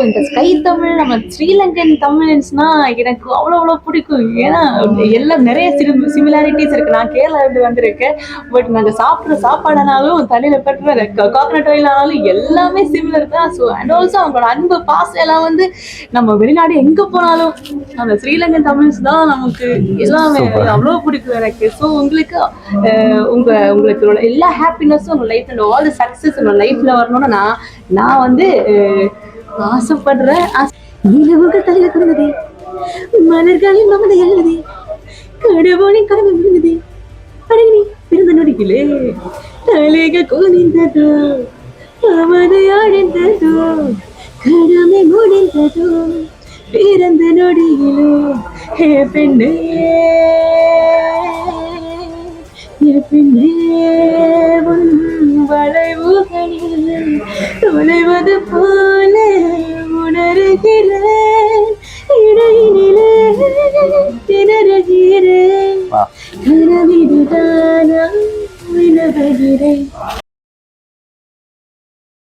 இந்த ஸ்கை தமிழ் நம்ம ஸ்ரீலங்கன் தமிழ்ஸ்னா எனக்கு அவ்வளோ அவ்வளோ பிடிக்கும். ஏன்னா எல்லாம் நிறைய சிமிலாரிட்டிஸ் இருக்கு. நான் கேரளா இருந்து வந்திருக்கேன். பட் நாங்கள் சாப்பிட்ற சாப்பாடுனாலும் தலையில பெற்ற காக்கனட் ஆனாலும் எல்லாமே சிமிலர் தான். ஸோ அண்ட் ஆல்சோ அவங்களோட அன்பு பாசம் எல்லாம் வந்து நம்ம வெளிநாடு எங்க போனாலும் அந்த ஸ்ரீலங்கன் தமிழ்ஸ் தான் நமக்கு எல்லாமே. அவ்வளோ பிடிக்கும் எனக்கு. ஸோ உங்களுக்கு அஹ், உங்க உங்களுக்கு எல்லா ஹாப்பினஸும் உங்க லைஃப்ல ஆல் தி சக்ஸஸ் உங்க லைஃப்ல வரணும்னு நான் நான் வந்து ஆசைப்படுற நிலவுகள் தலையில குடுங்குதே மலர்களின் மமதை எழுதுதே கடவுளின் கடமை விழுந்தது. அடங்கி பிறந்த நொடிகளே தலைக குனிந்ததோ. அவனை அடைந்ததோ கடமை முடிந்ததோ. பிறந்த நொடியிலோ. ஹே பெண்ணே. ஏ பெண்ணே. உன் தொலைவது போல் உணர்கிறேன் இடையினிலே திணறுகிறேன் விலகுகிறேன்